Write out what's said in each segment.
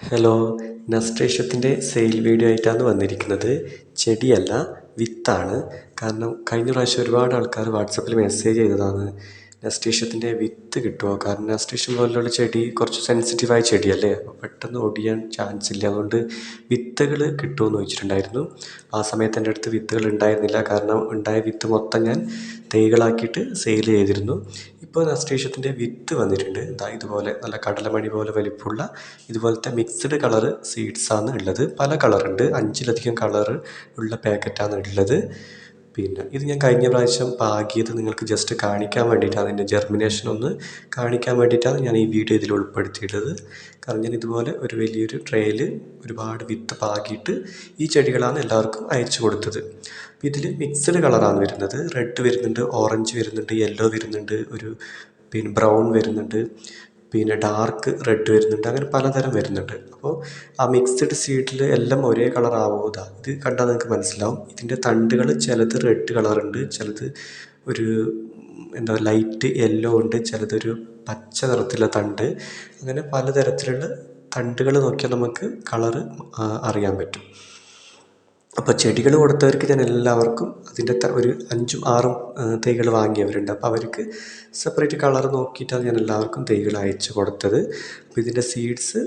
Hello നസ്ട്രേഷ്യത്തിന്റെ sale video ആയിട്ടാണ് വന്നിരിക്കുന്നത്. ചെടിയല്ല വിത്താണ്. കാരണം കഴിഞ്ഞ പ്രാവശ്യം ഒരുപാട് ആൾക്കാർ വാട്സപ്പിൽ മെസ്സേജ് ചെയ്തതാണ്. നസ്ട്രേഷ്യത്തിന്റെ വിത്ത് കിട്ടുമോ കാരണം നസ്റ്റേഷ്യം പോലുള്ള ചെടി കുറച്ച് സെൻസിറ്റീവായ ചെടിയല്ലേ? അപ്പോൾ പെട്ടെന്ന് ഒടിയാൻ ചാൻസ് ഇല്ല. അതുകൊണ്ട് വിത്തുകൾ കിട്ടുമോ എന്ന് ചോദിച്ചിട്ടുണ്ടായിരുന്നു. ആ സമയത്ത് എന്റെ അടുത്ത് വിത്തുകൾ ഉണ്ടായിരുന്നില്ല. കാരണം ഉണ്ടായ വിത്ത് മൊത്തം ഞാൻ തൈകളാക്കിയിട്ട് സെയിൽ ചെയ്തിരുന്നു. ഇപ്പോൾ നസ്റ്റേഷ്യത്തിന്റെ വിത്ത് വന്നിട്ടുണ്ട്. ദാ ഇതുപോലെ നല്ല കടലമണി പോലെ വലിപ്പമുള്ള ഇതുപോലത്തെ മിക്സ്ഡ് കളറ് സീഡ്സാണ് ഉള്ളത്. പല കളറുണ്ട് അഞ്ചിലധികം കളറ് ഉള്ള പാക്കറ്റാണ് ഉള്ളത്. പിന്നെ. ഇത് ഞാൻ കഴിഞ്ഞ പ്രാവശ്യം പാകിയത് നിങ്ങൾക്ക് ജസ്റ്റ് കാണിക്കാൻ വേണ്ടിയിട്ടാണ് അതിന്റെ ജെർമിനേഷൻ ഒന്ന് കാണിക്കാൻ വേണ്ടിയിട്ടാണ് ഞാൻ ഈ വീഡിയോ ഇതിൽ ഉൾപ്പെടുത്തിയിട്ടുള്ളത്. കാരണം ഞാൻ ഇതുപോലെ ഒരു വലിയൊരു ട്രേയിൽ ഒരുപാട് വിത്ത് പാകിയിട്ട് ഈ ചെടികളാണ് എല്ലാവർക്കും അയച്ചു കൊടുത്തത്. അപ്പോൾ ഇതിൽ മിക്സ്ഡ് കളറാണ് വരുന്നത്. റെഡ് വരുന്നുണ്ട് ഓറഞ്ച് വരുന്നുണ്ട് യെല്ലോ വരുന്നുണ്ട് ഒരു പിന്നെ ബ്രൗൺ വരുന്നുണ്ട്. പിന്നെ ഡാർക്ക് റെഡ് വരുന്നുണ്ട്. അങ്ങനെ പലതരം വരുന്നുണ്ട്. അപ്പോൾ ആ മിക്സ്ഡ് സീഡിൽ എല്ലാം ഒരേ കളർ ആവുമോ ഇതാ ഇത് കണ്ടാൽ നിങ്ങൾക്ക് മനസ്സിലാവും. ഇതിന്റെ തണ്ടുകൾ ചിലത് റെഡ് കളറുണ്ട് ചിലത് ഒരു എന്താ ലൈറ്റ് യെല്ലോ ഉണ്ട് ചിലതൊരു പച്ച നിറത്തിലുള്ള തണ്ട്. അങ്ങനെ പലതരത്തിലുള്ള തണ്ടുകൾ നോക്കിയാൽ നമുക്ക് കളറ് അറിയാൻ പറ്റും. അപ്പോൾ ചെടികൾ കൊടുത്തവർക്ക് ഞാൻ എല്ലാവർക്കും അതിന്റെ ഒരു അഞ്ചും ആറും തൈകൾ വാങ്ങിയവരുണ്ട്. അപ്പോൾ അവർക്ക് സെപ്പറേറ്റ് കളർ നോക്കിയിട്ടാണ് ഞാൻ എല്ലാവർക്കും തൈകൾ അയച്ചു കൊടുത്തത്. അപ്പോൾ ഇതിന്റെ സീഡ്സ്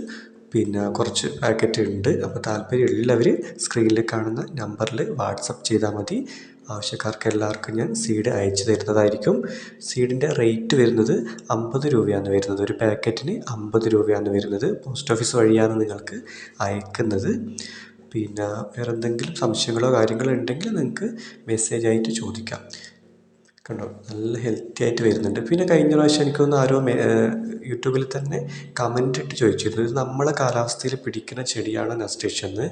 പിന്നെ കുറച്ച് പാക്കറ്റ് ഉണ്ട്. അപ്പോൾ താല്പര്യമുള്ളവർ സ്ക്രീനിൽ കാണുന്ന നമ്പറിൽ വാട്സപ്പ് ചെയ്താൽ മതി. ആവശ്യക്കാർക്ക് എല്ലാവർക്കും ഞാൻ സീഡ് അയച്ചു തരുന്നതായിരിക്കും. സീഡിന്റെ റേറ്റ് വരുന്നത് അമ്പത് രൂപയാണ് വരുന്നത്. ഒരു പാക്കറ്റിന് അമ്പത് രൂപയാണ് വരുന്നത്. പോസ്റ്റ് ഓഫീസ് വഴിയാണ് നിങ്ങൾക്ക് അയക്കുന്നത്. പിന്നെ വേറെ എന്തെങ്കിലും സംശയങ്ങളോ കാര്യങ്ങളോ ഉണ്ടെങ്കിൽ നിങ്ങൾക്ക് മെസ്സേജ് ആയിട്ട് ചോദിക്കാം. കണ്ടോ? നല്ല ഹെൽത്തി ആയിട്ട് വരുന്നുണ്ട്. പിന്നെ കഴിഞ്ഞ പ്രാവശ്യം എനിക്കൊന്ന് ആരോ യൂട്യൂബിൽ തന്നെ കമന്റ് ഇട്ട് ചോദിച്ചിരുന്നു. ഇത് നമ്മളെ കാലാവസ്ഥയിൽ പിടിക്കുന്ന ചെടിയാണ് നസ്റ്റേഷ്യ എന്ന്.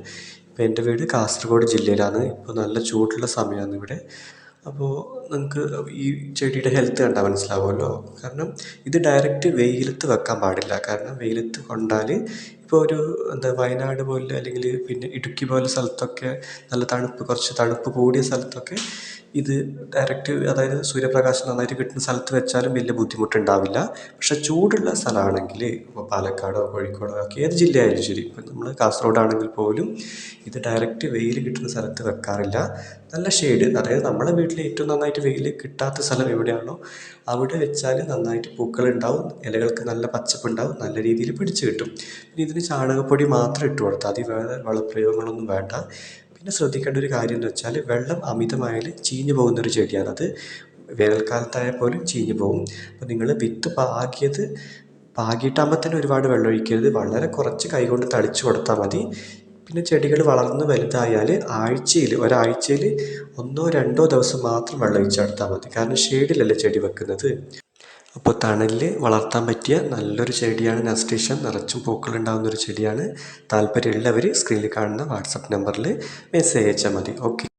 ഇപ്പോൾ എന്റെ വീട് കാസർഗോഡ് ജില്ലയിലാണ്. ഇപ്പോൾ നല്ല ചൂടുള്ള സമയമാണ് ഇവിടെ. അപ്പോൾ നിങ്ങൾക്ക് ഈ ചെടിയുടെ ഹെൽത്ത് കണ്ടാൽ മനസ്സിലാവുമല്ലോ. കാരണം ഇത് ഡയറക്റ്റ് വെയിലത്ത് വെക്കാൻ പാടില്ല. കാരണം വെയിലത്ത് കൊണ്ടാൽ ഇപ്പോൾ ഒരു എന്താ വയനാട് പോലെ അല്ലെങ്കിൽ പിന്നെ ഇടുക്കി പോലെ സ്ഥലത്തൊക്കെ നല്ല തണുപ്പ് കുറച്ച് തണുപ്പ് കൂടിയ സ്ഥലത്തൊക്കെ ഇത് ഡയറക്റ്റ് അതായത് സൂര്യപ്രകാശം നന്നായിട്ട് കിട്ടുന്ന സ്ഥലത്ത് വെച്ചാലും വലിയ ബുദ്ധിമുട്ടുണ്ടാവില്ല. പക്ഷെ ചൂടുള്ള സ്ഥലമാണെങ്കിൽ ഇപ്പോൾ പാലക്കാടോ കോഴിക്കോടോ ഒക്കെ ഏത് ജില്ലയായാലും ശരി. ഇപ്പം നമ്മൾ കാസർഗോഡ് ആണെങ്കിൽ പോലും ഇത് ഡയറക്റ്റ് വെയിൽ കിട്ടുന്ന സ്ഥലത്ത് വെക്കാറില്ല. നല്ല ഷെയ്ഡ് അതായത് നമ്മളെ വീട്ടിൽ ഏറ്റവും നന്നായിട്ട് വെയിൽ കിട്ടാത്ത സ്ഥലം എവിടെയാണോ അവിടെ വെച്ചാൽ നന്നായിട്ട് പൂക്കളുണ്ടാവും ഇലകൾക്ക് നല്ല പച്ചപ്പുണ്ടാവും നല്ല രീതിയിൽ പിടിച്ചു കിട്ടും. പിന്നെ ഇതിന് ചാണകപ്പൊടി മാത്രം ഇട്ട് കൊടുത്താൽ മതി. വേറെ വളപ്രയോഗങ്ങളൊന്നും വേണ്ട. പിന്നെ ശ്രദ്ധിക്കേണ്ട ഒരു കാര്യം എന്ന് വെച്ചാൽ വെള്ളം അമിതമായാൽ ചീഞ്ഞു പോകുന്നൊരു അത്. വേനൽക്കാലത്തായാൽ പോലും ചീഞ്ഞു പോകും. അപ്പോൾ നിങ്ങൾ വിത്ത് പാകിയത് പാകിയിട്ടാകുമ്പോൾ തന്നെ ഒരുപാട് വെള്ളം ഒഴിക്കരുത്. വളരെ കുറച്ച് കൈകൊണ്ട് തളിച്ചു കൊടുത്താൽ മതി. പിന്നെ ചെടികൾ വളർന്ന് വലുതായാൽ ആഴ്ചയിൽ ഒരാഴ്ചയിൽ ഒന്നോ രണ്ടോ ദിവസം മാത്രം വെള്ളം ഒഴിച്ച് കൊടുത്താൽ മതി. കാരണം ഷെയ്ഡിലല്ലേ ചെടി വെക്കുന്നത്. അപ്പോൾ തണലിൽ വളർത്താൻ പറ്റിയ നല്ലൊരു ചെടിയാണ് നസ്റ്റേഷ്യ നിറച്ചും പൂക്കളുണ്ടാകുന്ന ഒരു ചെടിയാണ്. താല്പര്യമുള്ളവർ സ്ക്രീനിൽ കാണുന്ന വാട്സപ്പ് നമ്പറിൽ മെസ്സേജ് അയച്ചാൽ മതി. ഓക്കെ.